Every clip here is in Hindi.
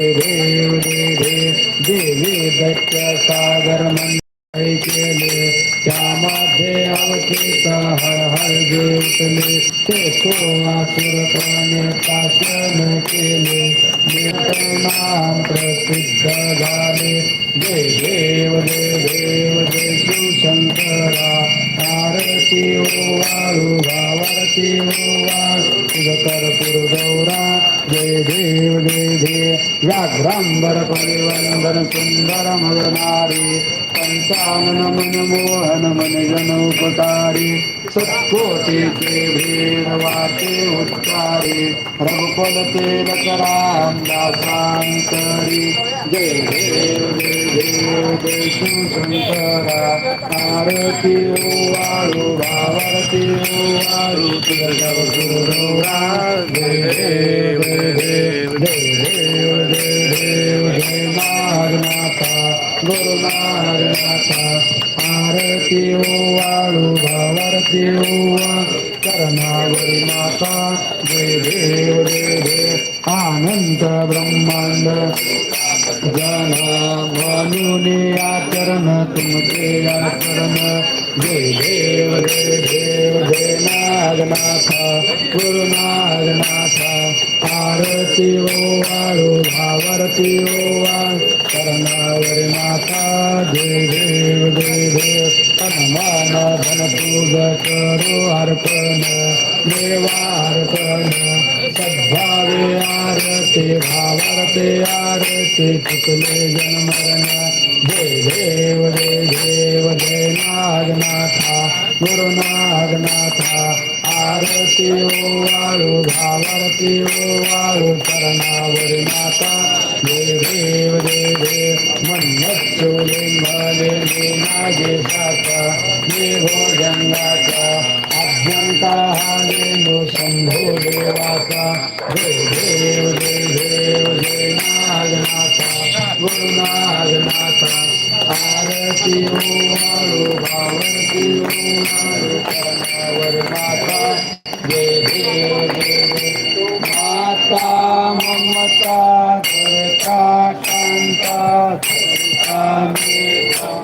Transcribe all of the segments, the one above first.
देव देव देवी दत्त सागर मन केले त्यामध्ये अवचित हर हर देवतले ते तो आसुर प्राणे शासन केले नाम प्रसिद्ध झाले जय देव जय देव, जय शिवशंकरा आरती ओ वाळू भावारती ओ वाळू तुझ गौरा जय देव जय देव व्याघ्रांबर परिवंदन सुंदर मदनारी पंचानन मन मोहन मन जन उपकारी सत्कोटीचे भीड वाटे उच्चारी रघुपद तेलक राम दासांतरी जय देव देव जय शिवशंकरा आरती ओ वाळू भावारती ओ गुरुरा जय देव देव जय देव देव जय नागनाथा गुरुनागनाथा आरती ओ वाळू भावारती करणावरी माता जय देव जय देव आनंद ब्रह्मांड। जन म्हणून आचरण तुमचे आचरण जय देव जय देव जय नागनाथ गुरुनागनाथ आरती ओ वाळू भावरती ओ वाळ करणावरी माता जय देव जय देव हनुमान धन पूज करो अर्पण देवार्पण सद्भावे आरती भावारते, आरती चुकले जन्मरण। जय देव जय देव, जय नागनाथा, गुरु नागनाथा। आरती ओ वाळू भावारती ओ वाळू करणावरी माता। जय देव जय देव मन्नचोले मले नागे साचा देवो जंगाचा देव शंभो देवाचा जय देव जय देव जय नागनाथा गुरुनागनाथा आरती ओ वाळू भावरती ओ वाळू करणावर माता जय देव जय देव माता ममता करता कांता करता मेता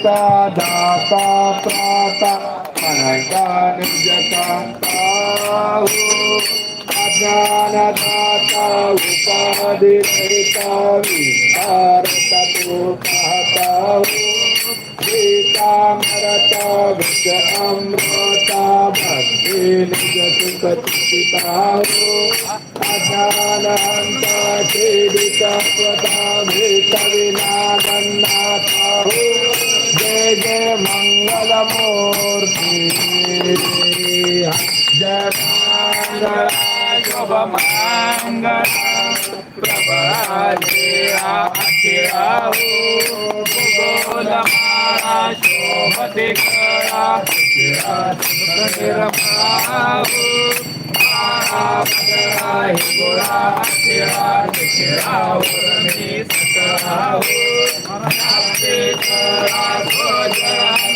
हरिता दाता प्राता अनंता निर्जता ताहू अज्ञानदाता उपाधि रहिता विस्तारता तो कहता हूँ गीता मरता विष अमृता भक्ति निज सुख चिता हो अज्ञानहंता पीडिता स्वता भीत मूर्ति जगांगला प्रभाले शोभते Thank you.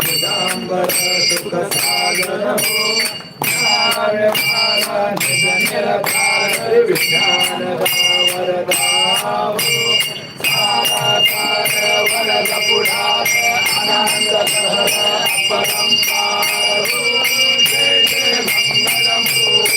दिगंबर सुख सागर हो निरकार विज्ञान दावर दाव साकार वरद पुरात आनंद सहर परंपार जय जय मंगलमूर्ति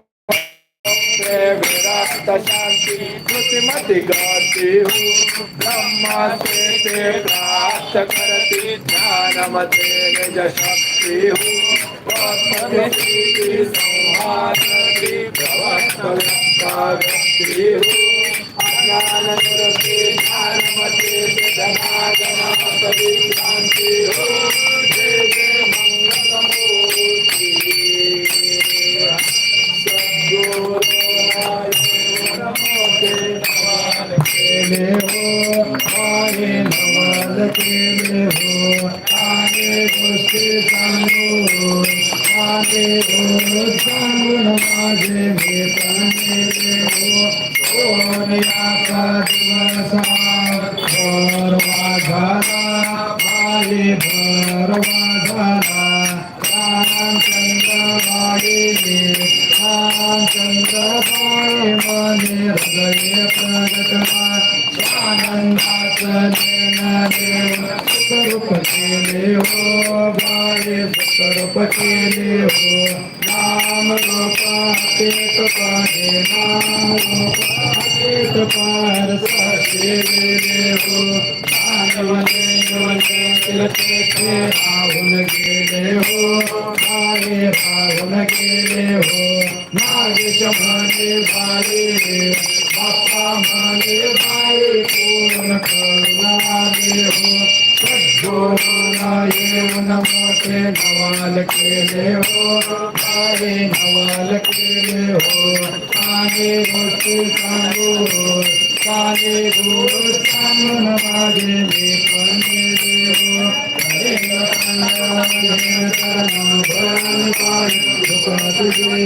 विराट शांति श्रुतिमति गाती हूँ। ब्रह्मा से ते प्राप्त करती ज्ञानमते निज शक्ति हूँ। संहारती शांति हो। स्वरूप केले हो बाळे स्वरूप केले हो नाम रूपातीत पाहे नाम रूपातीत पार केले हो मानवने वने तिलके राहुल गेले हो मागे राहुल गेले हो नागेश म्हणे बाळे बाप्पा म्हणे बाळे पूर्ण करुणा देव। सद्गुणा येऊन मोठे नवाल केले हो बाळे नवाल केले हो आणि गोष्टी सांगू काले गुरु सांगून माझे मी पण गेले हो हरे नमः करणा भरण पाय दुख तुझे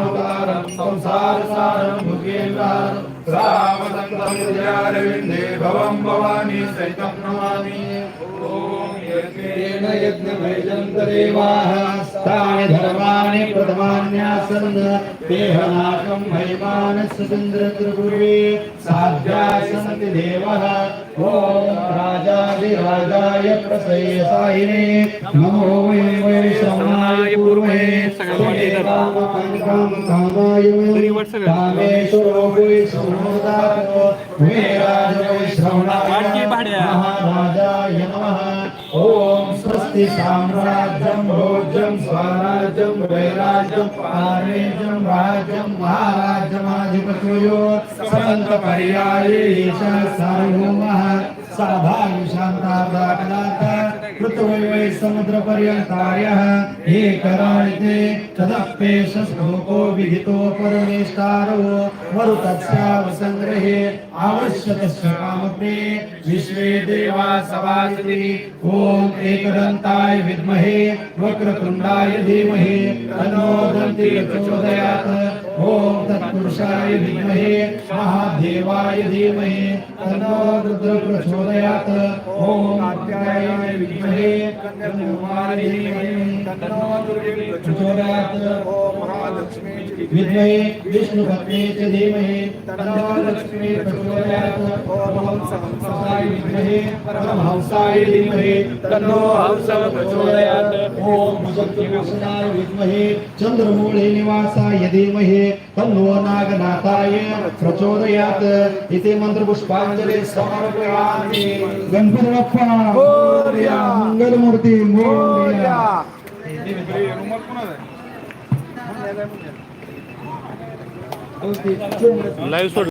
संसार सारं भुगेलार सावदं भवं भवानी सैतं नमामि। यज्ञभैजन्तदेवाः तानि धर्माणि प्रथमान्यासन्। देहनाकं हैमानस्य चन्द्रत्रिपूर्वे साध्याय सन्ति देवः। ॐ राजाधिराजाय प्रसयसायिने नमो वै पूर्वे कामाय कामेश्वरो वै श्रवणदातो वै राज वै श्रवणाय महाराजाय नमः। ॐ स्वस्ति साम्राज्यं भोज्यं स्वराज्यं वैराज्यं पारेज्यं राज्यं महाराज्यमाधिपत्यो समन्तपर्याये ईश शांता साभागि पृथ्वी समुद्रपर्यन्तायः ये कराणिते तदप्येष श्लोको विहितो परमेष्टारो। मरुतस्यावसङ्ग्रहे आवश्यकस्य कामप्रे विश्वे देवा सभासति। ॐ एकदन्ताय विद्महे, वक्रतुण्डाय धीमहि तन्नो दन्ति प्रचोदयात् ॐ तत्पुरुषाय विद्महे महादेवाय धीमहि, तन्नो रुद्र प्रचोदयात् ॐ कात्यायनाय विद्महे तन्नो धीमहि, तन्नो दुर्गे प्रचोदयात् विद्महे विष्णुपत्नी च धीमहि, तन्नो लक्ष्मी प्रचोदयात्। ॐ सहंसाय विद्महे, परमहंसाय धीमहि, तन्नो हंसः प्रचोदयात्। ॐ भुजगभूषणाय विद्महे, चन्द्रमूले निवासाय धीमहि तन्नो नागनाथाय प्रचोदयात् इति मन्त्रपुष्पाञ्जलि समर्पयामि गणपती बाप्पा मोरया मंगलमूर्ती मोरया लाईव्ह सोड